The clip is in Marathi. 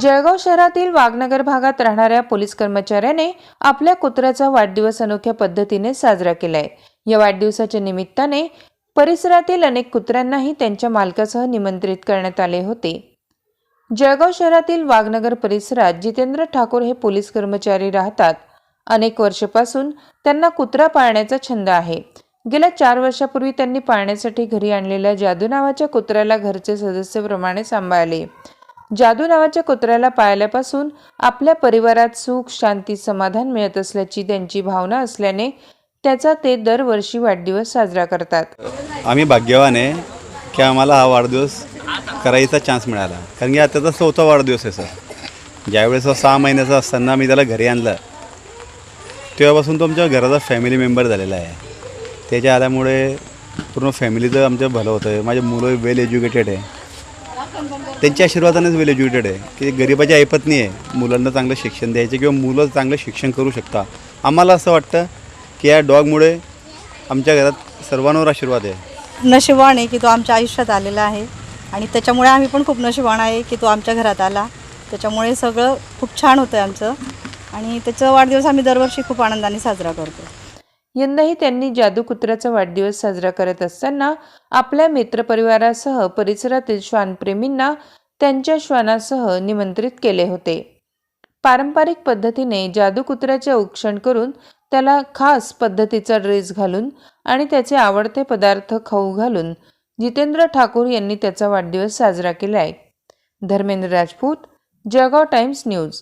जळगाव शहरातील वाघनगर भागात राहणाऱ्या पोलीस कर्मचाऱ्याने आपल्या कुत्र्याचा वाढदिवस अनोख्या पद्धतीने साजरा केलाय. या वाढदिवसाच्या निमित्ताने परिसरातील अनेक कुत्र्यांनाही त्यांच्या मालकासह निमंत्रित करण्यात आले होते. जळगाव शहरातील वाघनगर परिसरात जितेंद्र ठाकूर हे पोलीस कर्मचारी राहतात. अनेक वर्षापासून त्यांना कुत्रा पाळण्याचा छंद आहे. गेल्या चार वर्षापूर्वी त्यांनी पाळण्यासाठी घरी आणलेल्या जादू नावाच्या कुत्र्याला घरचे सदस्यप्रमाणे सांभाळले. जादू नावाच्या कुत्र्याला पाळल्यापासून आपल्या परिवारात सुख शांती समाधान मिळत असल्याची त्यांची भावना असल्याने त्याचा ते दरवर्षी वाढदिवस साजरा करतात. आम्ही भाग्यवान आहे की आम्हाला हा वाढदिवस करायचा चान्स मिळाला. कारण की आता त्याचा चौथा वाढदिवस आहे सर. ज्यावेळेस सहा महिन्याचा असताना मी त्याला घरी आणलं तेव्हापासून तो आमच्या घराचा फॅमिली मेंबर झालेला आहे. त्याच्या आल्यामुळे पूर्ण फॅमिलीचं आमचं भलं होतं. आहे माझे मुलं वेल एज्युकेटेड आहे. त्यांच्या आशीर्वादानेच वेल एज्युकेटेड आहे. की गरिबाची ऐपत नाही आहे. मुलांना चांगलं शिक्षण द्यायचं किंवा मुलं चांगलं शिक्षण करू शकता. आम्हाला असं वाटतं की या डॉगमुळे आमच्या घरात सर्वांवर आशीर्वाद आहे. नशिबाण आहे की तो आमच्या आयुष्यात आलेला आहे. आणि त्याच्यामुळे आम्ही पण खूप नशिबाण आहे की तो आमच्या घरात आला. त्याच्यामुळे सगळं खूप छान होतं आहे आमचं. आणि त्याचा वाढदिवस आम्ही दरवर्षी खूप आनंदाने साजरा करतो. यंदाही त्यांनी जादू कुत्र्याचा वाढदिवस साजरा करत असताना आपल्या मित्रपरिवारासह परिसरातील श्वानप्रेमींना त्यांच्या श्वानासह निमंत्रित केले होते. पारंपरिक पद्धतीने जादू कुत्र्याचे औक्षण करून त्याला खास पद्धतीचा ड्रेस घालून आणि त्याचे आवडते पदार्थ खाऊ घालून जितेंद्र ठाकूर यांनी त्याचा वाढदिवस साजरा केलाय. Dharmendra Rajput Jalgaon Times News.